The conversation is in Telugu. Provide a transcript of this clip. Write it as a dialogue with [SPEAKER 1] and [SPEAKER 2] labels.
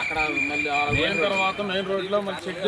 [SPEAKER 1] అక్కడ మళ్ళీ తర్వాత మెయిన్ రోడ్లో మళ్ళీ చెక్